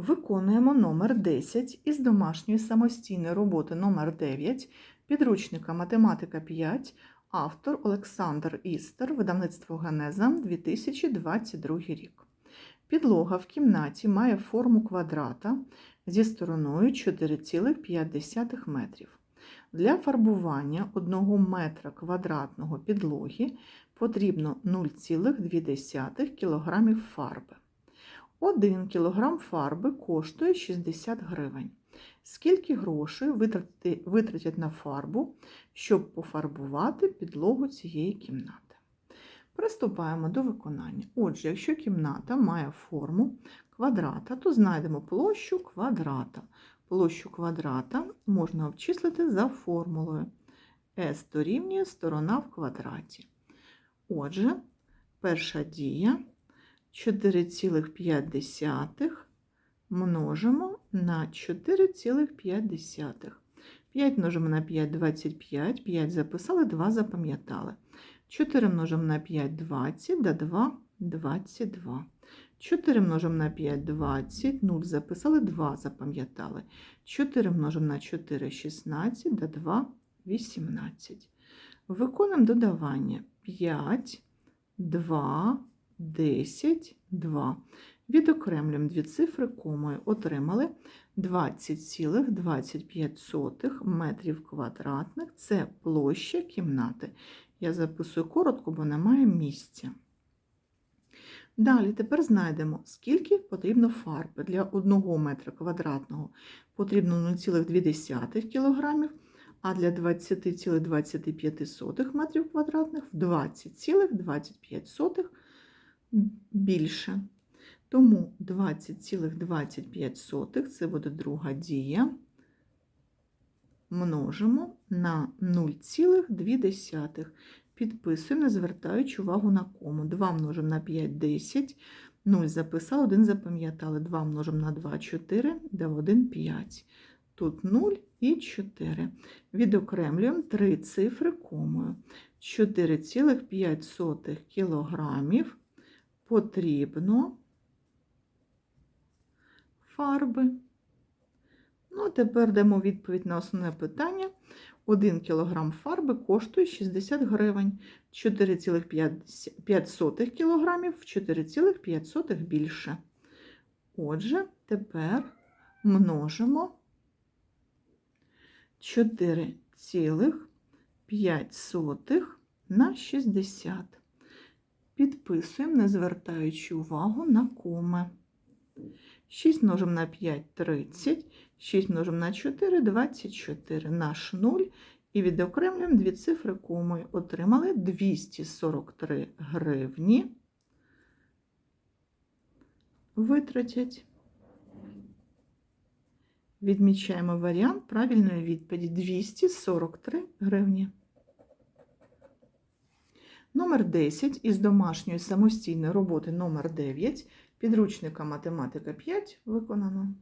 Виконуємо номер 10 із домашньої самостійної роботи номер 9 підручника Математика 5, автор Олександр Істер, видавництво Генеза 2022 рік. Підлога в кімнаті має форму квадрата зі стороною 4,5 метрів. Для фарбування 1 метра квадратного підлоги потрібно 0,2 кг фарби. 1 кг фарби коштує 60 гривень. Скільки грошей витратять на фарбу, щоб пофарбувати підлогу цієї кімнати? Приступаємо до виконання. Отже, якщо кімната має форму квадрата, то знайдемо площу квадрата. Площу квадрата можна обчислити за формулою S дорівнює сторона в квадраті. Отже, перша дія 4,5 множимо на 4,5. 5 множимо на 5 – 25, 5 записали, 2 запам'ятали. 4 множимо на 5 – 20, да 2 – 22. 4 множимо на 5 – 20, 0 записали, 2 запам'ятали. 4 множимо на 4 – 16, да 2 – 18. Виконуємо додавання 5, 2, 10, 2. Відокремлюємо дві цифри комою. Отримали 20,25 метрів квадратних. Це площа кімнати. Я записую коротко, бо немає місця. Далі тепер знайдемо, скільки потрібно фарби. Для 1 метра квадратного потрібно 0,2 кг, а для 20,25 метрів квадратних 20,25 більше. Тому 20,25 це буде друга дія. Множимо на 0,2. Підписуємо, не звертаючи увагу на кому. 2 множимо на 5 – 10. 0 записали, 1 запам'ятали. 2 множимо на 2 – 4, де 1 – 5. Тут 0 і 4. Відокремлюємо три цифри комою. 4,5 кілограмів потрібно фарби. Ну, а тепер дамо відповідь на основне питання. 1 кг фарби коштує 60 гривень. 4,5 кг в 4,5 більше. Отже, тепер множимо 4,5 на 60. Підписуємо, не звертаючи увагу на коми. 6 множимо на 5 – 30, 6 множимо на 4 – 24, наш 0. І відокремлюємо дві цифри комою. Отримали 243 гривні. Витратять. Відмічаємо варіант правильної відповіді 243 гривні. Номер 10 із домашньої самостійної роботи номер 9 підручника математика 5 виконано.